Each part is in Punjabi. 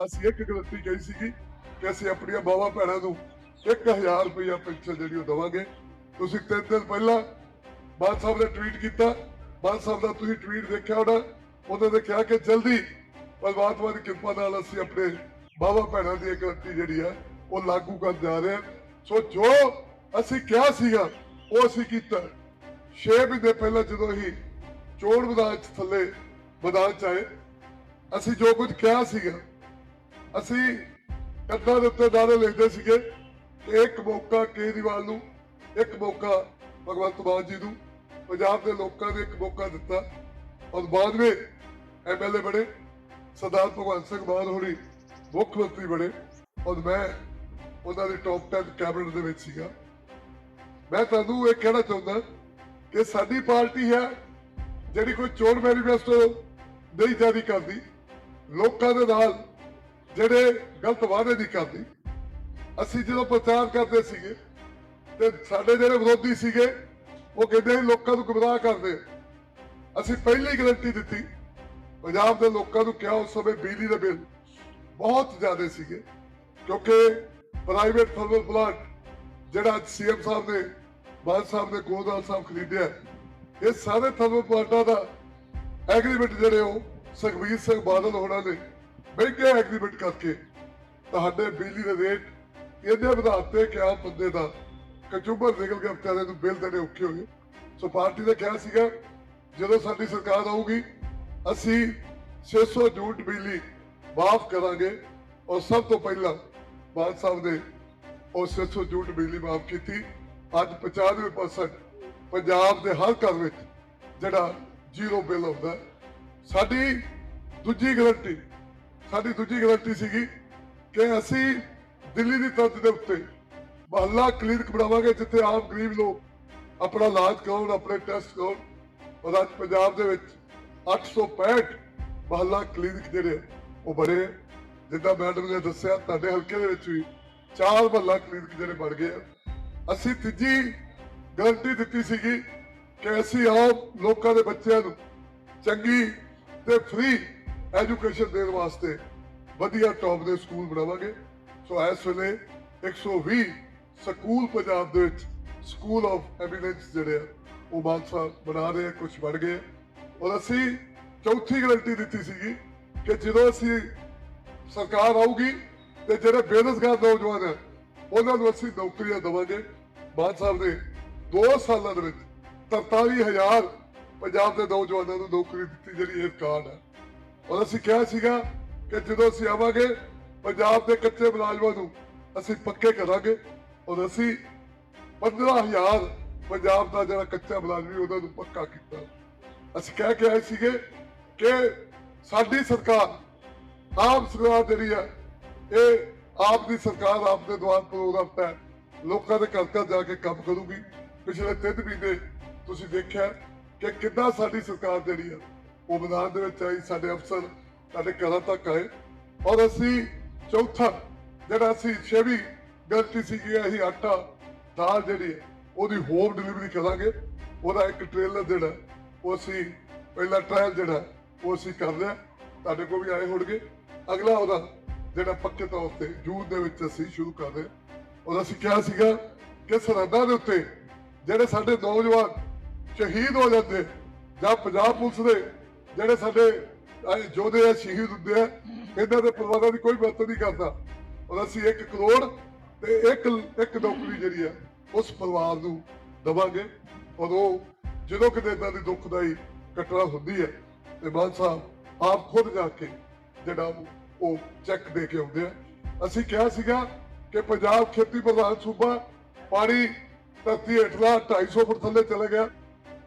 ਅਸੀਂ ਇੱਕ ਗਰੰਟੀ ਕਹੀ ਸੀਗੀ ਕਿ ਅਸੀਂ ਆਪਣੀਆਂ ਬਾਵਾ ਭੈਣਾਂ ਨੂੰ 1000 ਰੁਪਇਆ ਪੈਨਸ਼ਨ ਜਿਹੜੀ ਉਹ ਦਵਾਂਗੇ। ਤੁਸੀਂ ਤਿੰਨ ਦਿਨ ਪਹਿਲਾਂ ਬਾਦ ਸਾਹਿਬ ਨੇ ਟਵੀਟ ਕੀਤਾ। ਬਾਦ ਸਾਹਿਬ ਦਾ ਤੁਸੀਂ ਟਵੀਟ ਦੇਖਿਆ ਹੋਣਾ। ਉਹਨਾਂ ਨੇ ਕਿਹਾ ਕਿ ਜਲਦੀ ਪਰਮਾਤਮਾ ਦੀ ਕਿਰਪਾ ਨਾਲ ਅਸੀਂ ਆਪਣੇ ਬਾਵਾ ਭੈਣਾਂ ਦੀ ਇੱਕ ਗਲਤੀ ਜਿਹੜੀ ਆ, ਉਹ ਲਾਗੂ ਕਰਨ ਜਾ ਰਹੇ ਹਾਂ। ਸੋ ਜੋ ਅਸੀਂ ਕਿਹਾ ਸੀਗਾ, ਉਹ ਅਸੀਂ ਕੀਤਾ। 6 ਮਹੀਨੇ ਪਹਿਲਾਂ ਜਦੋਂ ਹੀ ਚੋਣ ਮੈਦਾਨ ਚ ਥੱਲੇ ਮੈਦਾਨ ਚ ਆਏ, ਅਸੀਂ ਜੋ ਕੁਝ ਕਿਹਾ ਸੀਗਾ ਅਸੀਂ ਕੰਧਾਂ ਦੇ ਉੱਤੇ ਦਾਅਵੇ ਲਿਖਦੇ ਸੀਗੇ ਕਿ ਇੱਕ ਮੌਕਾ ਕੇਜਰੀਵਾਲ ਨੂੰ, ਇੱਕ ਮੌਕਾ ਭਗਵੰਤ ਮਾਨ ਜੀ ਨੂੰ, ਪੰਜਾਬ ਦੇ ਲੋਕਾਂ ਨੇ ਇੱਕ ਮੌਕਾ ਦਿੱਤਾ ਔਰ ਬਾਅਦ ਵਿੱਚ ਐਮਐਲਏ ਬਣੇ, ਸਰਦਾਰ ਭਗਵੰਤ ਸਿੰਘ ਮਾਨ ਹੋਣੀ ਮੁੱਖ ਮੰਤਰੀ ਬਣੇ ਔਰ ਮੈਂ ਉਹਨਾਂ ਦੀ ਟੌਪ 10 ਕੈਬਨਿਟ ਦੇ ਵਿੱਚ ਸੀਗਾ। ਮੈਂ ਤੁਹਾਨੂੰ ਇਹ ਕਹਿਣਾ ਚਾਹੁੰਦਾ ਕਿ ਸਾਡੀ ਪਾਰਟੀ ਹੈ ਜਿਹੜੀ ਕੋਈ ਚੋਣ ਮੈਨੀਫੈਸਟੋ ਨਹੀਂ ਜਾਰੀ ਕਰਦੀ। ਲੋਕਾਂ ਦੇ ਨਾਲ ਜਿਹੜੇ ਗਲਤ ਵਾਅਦੇ ਨਹੀਂ ਕਰਦੇ, ਅਸੀਂ ਜਦੋਂ ਪ੍ਰਚਾਰ ਕਰਦੇ ਸੀਗੇ ਤੇ ਸਾਡੇ ਜਿਹੜੇ ਵਿਰੋਧੀ ਸੀਗੇ, ਉਹ ਕਹਿੰਦੇ ਸੀ ਲੋਕਾਂ ਨੂੰ ਗੁੰਮਰਾਹ ਕਰਦੇ। ਅਸੀਂ ਪਹਿਲੀ ਗਰੰਟੀ ਦਿੱਤੀ, ਪੰਜਾਬ ਦੇ ਲੋਕਾਂ ਨੂੰ ਕਿਹਾ ਉਸ ਸਮੇਂ ਬਿਜਲੀ ਦੇ ਬਿੱਲ ਬਹੁਤ ਜ਼ਿਆਦਾ ਸੀਗੇ, ਕਿਉਂਕਿ ਪ੍ਰਾਈਵੇਟ ਥਰਮਲ ਪਲਾਂਟ ਜਿਹੜਾ ਸੀਐਮ ਸਾਹਿਬ ਨੇ ਬਾਦ ਸਾਹਿਬ ਨੇ, ਗੋਦਵਾਲ ਸਾਹਿਬ ਖਰੀਦਿਆ, ਇਹ ਸਾਰੇ ਥਰਮਲ ਪਲਾਂਟਾਂ ਦਾ ਐਗਰੀਮੈਂਟ ਜਿਹੜੇ ਉਹ ਸੁਖਬੀਰ ਸਿੰਘ ਬਾਦਲ ਹੋਣਾ ਨੇ ਮਹਿੰਗੇ ਐਗਰੀਮੈਂਟ ਕਰਕੇ ਤੁਹਾਡੇ ਬਿਜਲੀ ਦੇ ਰੇਟ ਇਹਦੇ ਵਧਾਤੇ ਕਿ ਆਮ ਬੰਦੇ ਦਾ ਕੰਜੂਮਰ ਨਿਕਲ ਕੇ ਵਿਚਾਰੇ ਨੂੰ ਬਿੱਲ ਦੇਣੇ ਔਖੇ ਹੋਏ। ਸੋ ਪਾਰਟੀ ਨੇ ਕਿਹਾ ਸੀਗਾ, ਜਦੋਂ ਸਾਡੀ ਸਰਕਾਰ ਆਊਗੀ, ਅਸੀਂ 600 ਯੂਨਿਟ ਬਿਜਲੀ ਮਾਫ ਕਰਾਂਗੇ ਔਰ ਸਭ ਤੋਂ ਪਹਿਲਾਂ ਬਾਦ ਸਾਹਿਬ ਨੇ ਉਹ 600 ਯੂਨਿਟ ਬਿਜਲੀ ਮਾਫ ਕੀਤੀ। ਅੱਜ 95% ਪੰਜਾਬ ਦੇ ਹਰ ਘਰ ਵਿੱਚ ਜਿਹੜਾ ਜ਼ੀਰੋ ਬਿੱਲ ਆਉਂਦਾ। ਸਾਡੀ ਦੂਜੀ ਗਰੰਟੀ ਸਾਡੀ ਦੂਜੀ ਗਰੰਟੀ ਸੀਗੀ ਕਿ ਅਸੀਂ ਦਿੱਲੀ ਦੀ ਤਰਜ਼ ਦੇ ਉੱਤੇ ਮਹੱਲਾ ਕਲੀਨਿਕ ਬਣਾਵਾਂਗੇ, ਜਿੱਥੇ ਆਮ ਗਰੀਬ ਲੋਕ ਆਪਣਾ ਇਲਾਜ ਕਰਾਉਣ, ਆਪਣੇ ਟੈਸਟ ਕਰਾਉਣ। ਔਰ ਅੱਜ ਪੰਜਾਬ ਦੇ ਵਿੱਚ 865 ਮਹੱਲਾ ਕਲੀਨਿਕ ਜਿਹੜੇ ਉਹ ਬਣੇ ਜਿੱਦਾਂ ਮੈਡਮ ਨੇ ਦੱਸਿਆ, ਤੁਹਾਡੇ ਹਲਕੇ ਦੇ ਵਿੱਚ ਵੀ ਚਾਰ ਮਹੱਲਾ ਕਲੀਨਿਕ ਜਿਹੜੇ ਬਣ ਗਏ ਆ। ਅਸੀਂ ਤੀਜੀ ਗਰੰਟੀ ਦਿੱਤੀ ਸੀਗੀ ਕਿ ਅਸੀਂ ਆਮ ਲੋਕਾਂ ਦੇ ਬੱਚਿਆਂ ਨੂੰ ਚੰਗੀ ਤੇ ਫ੍ਰੀ ਐਜੂਕੇਸ਼ਨ ਦੇਣ ਵਾਸਤੇ ਵਧੀਆ ਟੌਪ ਦੇ ਸਕੂਲ ਬਣਾਵਾਂਗੇ। ਸੋ ਇਸ ਵੇਲੇ 120 ਸਕੂਲ ਪੰਜਾਬ ਦੇ ਵਿੱਚ ਸਕੂਲ ਆਫ ਐਮੀਨੈਂਸ ਜਿਹੜੇ ਆ, ਉਹ ਬਾਦਸ਼ਾਹ ਬਣਾ ਰਹੇ ਆ ਕੁਝ ਬਣ ਗਏ ਔਰ ਅਸੀਂ ਚੌਥੀ ਗਰੰਟੀ ਦਿੱਤੀ ਸੀਗੀ ਕਿ ਜਦੋਂ ਅਸੀਂ ਸਰਕਾਰ ਆਊਗੀ ਤੇ ਜਿਹੜੇ ਬੇਰੁਜ਼ਗਾਰ ਨੌਜਵਾਨ ਆ, ਉਹਨਾਂ ਨੂੰ ਅਸੀਂ ਨੌਕਰੀਆਂ ਦੇਵਾਂਗੇ। ਬਾਦ ਸਾਹਿਬ ਨੇ 2 ਸਾਲਾਂ ਦੇ ਵਿੱਚ 43000 ਪੰਜਾਬ ਦੇ ਨੌਜਵਾਨਾਂ ਨੂੰ ਨੌਕਰੀ ਦਿੱਤੀ, ਜਿਹੜੀ ਇਹ ਕਾਰਡ ਹੈ ਔਰ ਅਸੀਂ ਕਿਹਾ ਸੀਗਾ ਕਿ ਜਦੋਂ ਅਸੀਂ ਆਵਾਂਗੇ ਪੰਜਾਬ ਦੇ ਕੱਚੇ ਮੁਲਾਜ਼ਮਾਂ ਨੂੰ, ਅਸੀਂ ਪੱਕੇ ਕਰਾਂਗੇ ਔਰ ਅਸੀਂ 15000 ਪੰਜਾਬ ਦਾ ਜਿਹੜਾ ਕੱਚਾ ਮੁਲਾਜ਼ਮ ਉਹਨਾਂ ਨੂੰ ਪੱਕਾ ਕੀਤਾ। ਅਸੀਂ ਕਹਿ ਕੇ ਆਏ ਸੀਗੇ ਕਿ ਸਾਡੀ ਸਰਕਾਰ ਆਪ ਸਰਕਾਰ ਜਿਹੜੀ ਹੈ ਇਹ ਆਪ ਦੀ ਸਰਕਾਰ ਆਪ ਦੇ ਦੁਆਰ ਪ੍ਰੋਗਰਾਮ ਹੈ ਲੋਕਾਂ ਦੇ ਘਰ ਘਰ ਜਾ ਕੇ ਕੰਮ ਕਰੂਗੀ। ਪਿਛਲੇ ਤਿੰਨ ਮਹੀਨੇ ਤੁਸੀਂ ਦੇਖਿਆ ਕਿ ਕਿੱਦਾਂ ਸਾਡੀ ਸਰਕਾਰ ਜਿਹੜੀ ਹੈ ਉਹ ਮੈਦਾਨ ਦੇ ਵਿੱਚ ਆਈ ਸਾਡੇ ਅਫਸਰ, ਸਾਡੇ ਘਰਾਂ ਤੱਕ ਆਏ। ਔਰ ਅਸੀਂ ਚੌਥਾ, ਜਿਹੜਾ ਅਸੀਂ ਛੇਵੀਂ ਗਲਤੀ ਸੀ ਕਿ ਅਸੀਂ ਆਟਾ, ਦਾਲ ਜਿਹੜੀ ਉਹਦੀ ਹੋਮ ਡਿਲੀਵਰੀ ਕਰਾਂਗੇ। ਉਹਦਾ ਇੱਕ ਟ੍ਰੇਲਰ ਜਿਹੜਾ ਉਹ ਅਸੀਂ ਪਹਿਲਾ ਟ੍ਰਾਇਲ ਜਿਹੜਾ ਉਹ ਅਸੀਂ ਕਰ ਲਿਆ। ਤੁਹਾਡੇ ਕੋਲ ਵੀ ਆਏ ਹੋਣਗੇ। ਅਗਲਾ ਉਹਦਾ ਜਿਹੜਾ ਪੱਕੇ ਤੌਰ ਤੇ ਜੂਨ ਦੇ ਵਿੱਚ ਅਸੀਂ ਸ਼ੁਰੂ ਕਰ ਰਹੇ ਔਰ ਅਸੀਂ ਕਿਹਾ ਸੀਗਾ ਕਿ ਸਰਹੱਦਾਂ ਦੇ ਉੱਤੇ ਜਿਹੜੇ ਸਾਡੇ ਨੌਜਵਾਨ ਸ਼ਹੀਦ ਹੋ ਜਾਂਦੇ ਜਾਂ ਪੰਜਾਬ ਪੁਲਿਸ ਦੇ ਜਿਹੜੇ ਸਾਡੇ ਯੋਧੇ ਆ ਸ਼ਹੀਦ ਹੁੰਦੇ ਆ, ਇਹਨਾਂ ਦੇ ਪਰਿਵਾਰਾਂ ਦੀ ਕੋਈ ਮਦਦ ਨਹੀਂ ਕਰਦਾ। ਔਰ ਅਸੀਂ 1 ਕਰੋੜ ਤੇ ਇੱਕ ਇੱਕ ਨੌਕਰੀ ਜਿਹੜੀ ਆ, ਉਸ ਪਰਿਵਾਰ ਨੂੰ ਦਵਾਂਗੇ। ਔਰ ਉਹ ਜਦੋਂ ਕਿਤੇ ਇਦਾਂ ਦੀ ਦੁੱਖਦਾਈ ਘਟਨਾ ਹੁੰਦੀ ਹੈ ਤੇ ਮਾਨ ਸਾਹਿਬ ਆਪ ਖੁਦ ਜਾ ਕੇ ਜਿਹੜਾ ਉਹ- ਚੈੱਕ ਦੇ ਕੇ ਆਉਂਦੇ ਆ। ਅਸੀਂ ਕਿਹਾ ਸੀਗਾ ਕਿ ਪੰਜਾਬ ਖੇਤੀ ਪ੍ਰਧਾਨ ਸੂਬਾ ਪਾਣੀ ਧਰਤੀ ਹੇਠਲਾ 250 ਫੁੱਟ ਥੱਲੇ ਚਲੇ ਗਿਆ।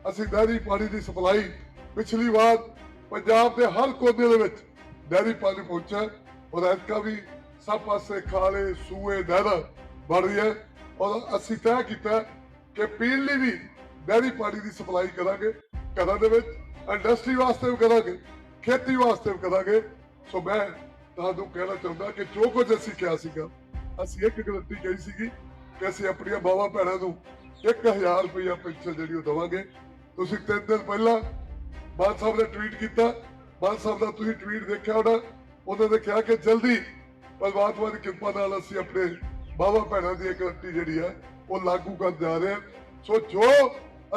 ਅਸੀਂ ਨਹਿਰੀ ਪਾਣੀ ਦੀ ਸਪਲਾਈ ਪਿਛਲੀ ਵਾਰ ਪੰਜਾਬ ਦੇ ਹਰ ਕੋਨੇ ਦੇ ਵਿੱਚ ਨਹਿਰੀ ਪਾਣੀ ਪਹੁੰਚਿਆ ਔਰ ਐਤਕਾ ਵੀ ਸਭ ਪਾਸੇ ਖਾਲੇ ਸੂਏ, ਨਹਿਰਾਂ ਬਣ ਰਹੀ ਹੈ ਔਰ ਅਸੀਂ ਤੈਅ ਕੀਤਾ ਕਿ ਪੀਣ ਲਈ ਵੀ ਨਹਿਰੀ ਪਾਣੀ ਦੀ ਸਪਲਾਈ ਕਰਾਂਗੇ, ਘਰਾਂ ਦੇ ਵਿੱਚ ਇੰਡਸਟਰੀ ਵਾਸਤੇ ਵੀ ਕਰਾਂਗੇ, ਖੇਤੀ ਵਾਸਤੇ ਵੀ ਕਰਾਂਗੇ। ਸੋ ਮੈਂ ਤੁਹਾਨੂੰ ਕਹਿਣਾ ਚਾਹੁੰਦਾ ਕਿ ਜੋ ਕੁਝ ਅਸੀਂ ਕਿਹਾ ਸੀਗਾ, ਅਸੀਂ ਇੱਕ ਗਰੰਟੀ ਕਹੀ ਸੀਗੀ ਕਿ ਅਸੀਂ ਆਪਣੀਆਂ ਬਾਵਾ ਭੈਣਾਂ ਨੂੰ 1000 ਰੁਪਇਆ ਪੈਨਸ਼ਨ ਜਿਹੜੀ ਉਹ ਦਵਾਂਗੇ। ਤੁਸੀਂ ਤਿੰਨ ਦਿਨ ਪਹਿਲਾਂ ਬਾਦ ਸਾਹਿਬ ਨੇ ਟਵੀਟ ਕੀਤਾ। ਬਾਦ ਸਾਹਿਬ ਦਾ ਤੁਸੀਂ ਟਵੀਟ ਦੇਖਿਆ ਹੋਣਾ। ਉਹਨਾਂ ਨੇ ਕਿਹਾ ਕਿ ਜਲਦੀ ਪਰਮਾਤਮਾ ਦੀ ਕਿਰਪਾ ਨਾਲ ਅਸੀਂ ਆਪਣੇ ਬਾਬਾ ਭੈਣਾਂ ਦੀ ਇਕੱਠੀ ਜਿਹੜੀ ਹੈ ਉਹ ਲਾਗੂ ਕਰਨ ਜਾ ਰਹੇ ਹਾਂ ਸੋ ਜੋ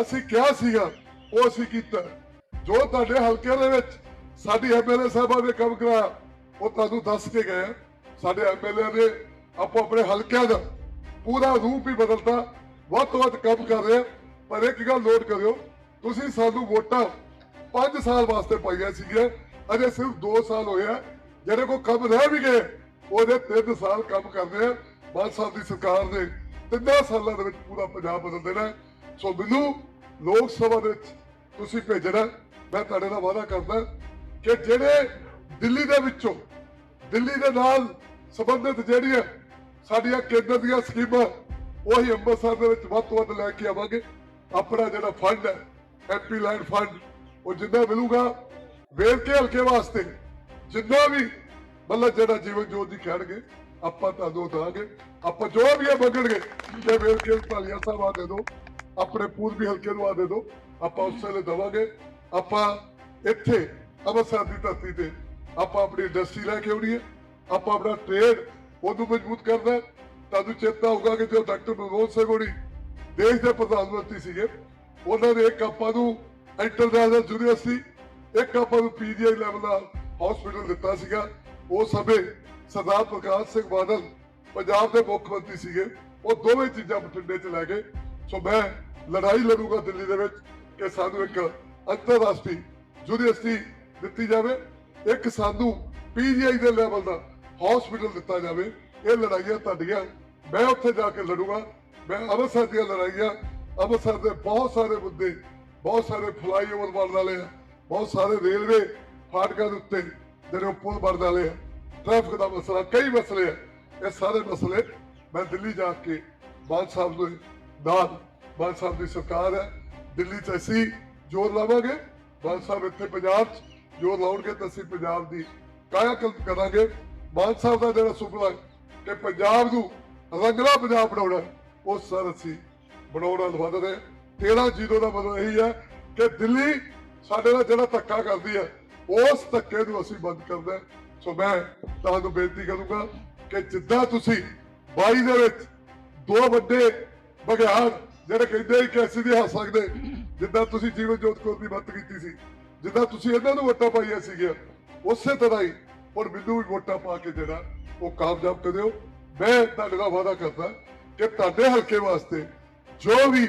ਅਸੀਂ ਕਿਹਾ ਸੀਗਾ, ਉਹ ਅਸੀਂ ਕੀਤਾ। ਜੋ ਤੁਹਾਡੇ ਹਲਕੇ ਦੇ ਵਿੱਚ ਸਾਡੀ ਐਮਐਲਏ ਸਾਹਿਬਾਂ ਨੇ ਕੰਮ ਕਰਾਇਆ ਉਹ ਤੁਹਾਨੂੰ ਦੱਸ ਕੇ ਗਏ ਆ। ਸਾਡੇ ਐਮਐਲਏ ਨੇ ਆਪੋ ਆਪਣੇ ਹਲਕਿਆਂ ਦਾ ਪੂਰਾ ਰੂਪ ਹੀ ਬਦਲਤਾ। ਵੱਧ ਤੋਂ ਵੱਧ ਕੰਮ ਕਰ ਰਹੇ ਪਰ ਇੱਕ ਗੱਲ ਨੋਟ ਕਰਿਓ, ਤੁਸੀਂ ਸਾਨੂੰ ਵੋਟਾਂ 5 ਸਾਲ ਵਾਸਤੇ ਪਾਈਆਂ ਸੀਗੀਆਂ। ਅਜੇ ਸਿਰਫ 2 ਸਾਲ ਹੋਏ ਆ। ਜਿਹੜੇ ਕੋ ਕੰਮ ਰਹਿ ਵੀ ਗਏ, ਉਹਦੇ 3 ਸਾਲ ਕੰਮ ਕਰਦੇ ਆ। ਬਾਦ ਸਾਹਿਬ ਦੀ ਸਰਕਾਰ ਨੇ ਤਿੰਨਾਂ ਸਾਲਾਂ ਦੇ ਵਿੱਚ ਪੂਰਾ ਪੰਜਾਬ ਬਦਲ ਦੇਣਾ ਸੋ ਮੈਨੂੰ ਲੋਕ ਸਭਾ ਦੇ ਵਿੱਚ ਤੁਸੀਂ ਭੇਜਣਾ ਮੈਂ ਤੁਹਾਡੇ ਨਾਲ ਵਾਅਦਾ ਕਰਦਾ ਕਿ ਜਿਹੜੇ ਦਿੱਲੀ ਦੇ ਵਿੱਚੋਂ, ਦਿੱਲੀ ਦੇ ਨਾਲ ਸੰਬੰਧਿਤ ਜਿਹੜੀਆਂ ਸਾਡੀਆਂ ਕੇਂਦਰ ਦੀਆਂ ਸਕੀਮਾਂ, ਉਹੀ ਅੰਮ੍ਰਿਤਸਰ ਦੇ ਵਿੱਚ ਵੱਧ ਤੋਂ ਵੱਧ ਲੈ ਕੇ ਆਵਾਂਗੇ। ਆਪਣਾ ਜਿਹੜਾ ਫੰਡ ਹੈ ਐਮਪੀ ਲੈਂਡ ਫੰਡ ਉਹ ਜਿੰਨਾ ਮਿਲੂਗਾ ਵੇਰਕੇ ਹਲਕੇ ਵਾਸਤੇ। ਜਿੰਨਾ ਵੀ ਮਤਲਬ ਜਿਹੜਾ ਜੀਵਨ ਜੋਤ ਦੀ ਕਹਿਣਗੇ, ਆਪਾਂ ਤੁਹਾਨੂੰ ਦਾਂਗੇ ਆਪਾਂ ਜੋ ਵੀ ਇਹ ਮੰਗਣਗੇ ਕਿ ਵੇਰਕੇ ਭਾਲੀਆ ਸਾਹਿਬ ਆ ਦੇ ਦਿਓ ਆਪਣੇ ਪੂਰਬੀ ਹਲਕੇ ਨੂੰ ਆ ਦੇ ਦਿਓ ਆਪਾਂ ਉਸ ਵੇਲੇ ਦਵਾਂਗੇ। ਆਪਾਂ ਇੱਥੇ ਅੰਮ੍ਰਿਤਸਰ ਦੀ ਧਰਤੀ ਤੇ ਆਪਾਂ ਆਪਣੀ ਇੰਡਸਟਰੀ ਲੈ ਕੇ ਆਉਣੀ ਹੈ। ਆਪਾਂ ਆਪਣਾ ਟ੍ਰੇਡ ਉਹਨੂੰ ਮਜ਼ਬੂਤ ਕਰਨਾ ਤੁਹਾਨੂੰ ਚੇਤਾ ਹੋਊਗਾ ਕਿ ਜੋ ਡਾਕਟਰ ਮਨਮੋਹਨ ਸਿੰਘ ਹੋਣੀ ਦੇਸ਼ ਦੇ ਪ੍ਰਧਾਨ ਮੰਤਰੀ ਸੀਗੇ, ਉਹਨਾਂ ਨੇ ਇੱਕ ਆਪਾਂ ਨੂੰ ਇੰਟਰਨੈਸ਼ਨਲ ਯੂਨੀਵਰਸਿਟੀ, ਇੱਕ ਆਪਾਂ ਨੂੰ ਪੀਜੀਆਈ ਲੈਵਲ ਦਾ ਹਸਪੀਟਲ ਦਿੱਤਾ ਸੀਗਾ। ਉਹ ਸਮੇਂ ਸਰਦਾਰ ਪ੍ਰਕਾਸ਼ ਸਿੰਘ ਬਾਦਲ ਪੰਜਾਬ ਦੇ ਮੁੱਖ ਮੰਤਰੀ ਸੀਗੇ। ਉਹ ਦੋਵੇਂ ਚੀਜ਼ਾਂ ਬਠਿੰਡੇ 'ਚ ਲੈ ਗਏ। ਸੋ ਮੈਂ ਲੜਾਈ ਲੜੂਗਾ ਦਿੱਲੀ ਦੇ ਵਿੱਚ ਕਿ ਸਾਨੂੰ ਇੱਕ ਅੰਤਰਰਾਸ਼ਟਰੀ ਯੂਨੀਵਰਸਿਟੀ ਦਿੱਤੀ ਜਾਵੇ। ਇੱਕ ਸਾਨੂੰ ਪੀਜੀਆਈ ਦੇ ਲੈਵਲ ਦਾ ਹਸਪੀਟਲ ਦਿੱਤਾ ਜਾਵੇ। ਇਹ ਲੜਾਈਆਂ ਤੁਹਾਡੀਆਂ, ਮੈਂ ਉੱਥੇ ਜਾ ਕੇ ਲੜੂਗਾ। ਮੈਂ ਅੰਮ੍ਰਿਤਸਰ ਦੀਆਂ ਲੜਾਈਆਂ, ਅੰਮ੍ਰਿਤਸਰ ਦੇ ਬਹੁਤ ਸਾਰੇ ਮੁੱਦੇ ਬਹੁਤ ਸਾਰੇ ਫਲਾਈਓਵਰ ਬਣਨ ਵਾਲੇ ਆ। ਬਹੁਤ ਸਾਰੇ ਰੇਲਵੇ ਫਾਟਕਾਂ ਦੇ ਉੱਤੇ ਜਿਹੜੇ ਉਹ ਪੁਲ ਬਣਨ ਵਾਲੇ ਆ। ਟ੍ਰੈਫਿਕ ਦਾ ਮਸਲਾ, ਕਈ ਮਸਲੇ ਆ। ਇਹ ਸਾਰੇ ਮਸਲੇ ਮੈਂ ਦਿੱਲੀ ਜਾ ਕੇ ਬਾਦ ਸਾਹਿਬ ਦੇ ਨਾਲ ਬਾਦ ਸਾਹਿਬ ਦੀ ਸਰਕਾਰ ਹੈ। ਦਿੱਲੀ 'ਚ ਅਸੀਂ ਜੋਰ ਲਾਵਾਂਗੇ। ਬਾਦ ਸਾਹਿਬ ਇੱਥੇ ਪੰਜਾਬ 'ਚ ਜੋਰ ਲਾਉਣਗੇ ਤਾਂ ਅਸੀਂ ਪੰਜਾਬ ਦੀ ਕਾਇਆ ਕਰਾਂਗੇ। ਮਾਨ ਸਾਹਿਬ ਦਾ ਜਿਹੜਾ ਸੁਪਨਾ ਕਿ ਪੰਜਾਬ ਨੂੰ ਰੰਗਲਾ ਪੰਜਾਬ ਬਣਾਉਣਾ ਉਹ ਸਰ ਅਸੀਂ ਬਣਾਉਣਾ ਵੱਧ ਰਹੇ 13 ਜੀਰੋ ਦਾ ਮਤਲਬ ਇਹੀ ਹੈ ਕਿ ਦਿੱਲੀ ਸਾਡੇ ਨਾਲ ਜਿਹੜਾ ਧੱਕਾ ਕਰਦੀ ਹੈ, ਉਸ ਧੱਕੇ ਨੂੰ ਅਸੀਂ ਬੰਦ ਕਰਨਾ ਸੋ ਮੈਂ ਤੁਹਾਨੂੰ ਬੇਨਤੀ ਕਰੂੰਗਾ ਕਿ ਜਿੱਦਾਂ ਤੁਸੀਂ 22 ਦੇ ਵਿੱਚ ਦੋ ਵੱਡੇ ਬਗਿਆੜ ਜਿਹੜੇ ਕਹਿੰਦੇ ਕਿ ਅਸੀਂ ਨਹੀਂ ਹੱਸ ਸਕਦੇ, ਜਿੱਦਾਂ ਤੁਸੀਂ ਜੀਵਨ ਜੋਤ ਕੌਰ ਦੀ ਮਦਦ ਕੀਤੀ ਸੀ, ਜਿੱਦਾਂ ਤੁਸੀਂ ਇਹਨਾਂ ਨੂੰ ਵੋਟਾਂ ਪਾਈਆਂ ਸੀਗੀਆਂ, ਉਸੇ ਤਰ੍ਹਾਂ ਹੀ ਹੁਣ ਮੈਨੂੰ ਵੀ ਵੋਟਾਂ ਪਾ ਕੇ ਜਿਹੜਾ ਉਹ ਕਾਮਯਾਬ ਕਰਿਓ। ਮੈਂ ਤੁਹਾਡੇ ਨਾਲ ਵਾਅਦਾ ਕਰਦਾ ਕਿ ਤੁਹਾਡੇ ਹਲਕੇ ਵਾਸਤੇ ਜੋ ਵੀ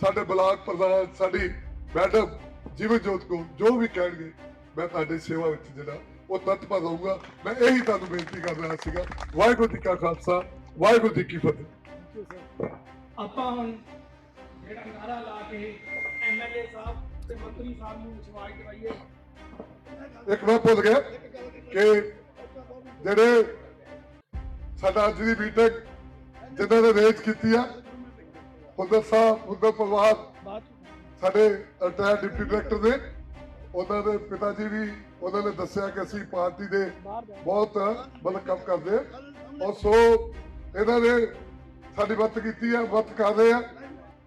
ਸਾਡੇ ਬਲਾਕ ਪ੍ਰਧਾਨ ਸਾਡੀ ਮੈਡਮ ਜੀਵਨ ਜੋਤ ਕੋ ਜੋ ਵੀ ਕਹਿਣਗੇ ਮੈਂ ਤੁਹਾਡੀ ਸੇਵਾ ਵਿੱਚ ਜਿਹੜਾ ਉਹ ਤਤਪਰ ਰਹੂੰਗਾ ਮੈਂ ਇਹੀ ਤੁਹਾਨੂੰ ਬੇਨਤੀ ਕਰ ਰਿਹਾ ਸੀਗਾ ਵਾਹਿਗੁਰੂ ਜੀ ਕਾ ਖਾਲਸਾ ਵਾਹਿਗੁਰੂ ਜੀ ਕੀ ਫਤਿਹ। ਆਪਾਂ ਹੁਣ ਜਿਹੜਾ ਨਾਰਾ ਲਾ ਕੇ ਐਮਐਲਏ ਸਾਹਿਬ ਤੇ ਮੰਤਰੀ ਸਾਹਿਬ ਨੂੰ ਵਿਸ਼ਵਾਸ ਦਿਵਾਈਏ ਇੱਕ ਮੈਂ ਭੁੱਲ ਗਿਆ ਕਿ ਜਿਹੜੇ ਸਾਡਾ ਅੱਜ ਦੀ ਮੀਟਿੰਗ ਜਿਨ੍ਹਾਂ ਨੇ ਰੇਜ ਕੀਤੀ ਆ ਹੁੰਦਰ ਸਾਹਿਬ ਹੁੰਦਰ ਪਰਿਵਾਰ ਸਾਡੇ ਰਿਟਾਇਰ ਡਿਪਟੀ ਡਾਇਰੈਕਟਰ ਨੇ ਉਹਨਾਂ ਦੇ ਪਿਤਾ ਜੀ ਵੀ ਉਹਨਾਂ ਨੇ ਦੱਸਿਆ ਕਿ ਅਸੀਂ ਪਾਰਟੀ ਦੇ ਬਹੁਤ ਮਤਲਬ ਕੰਮ ਕਰਦੇ ਆ। ਔਰ ਸੋ ਇਹਨਾਂ ਨੇ ਸਾਡੀ ਮਦਦ ਕੀਤੀ ਆ ਮਦਦ ਕਰ ਰਹੇ ਆ।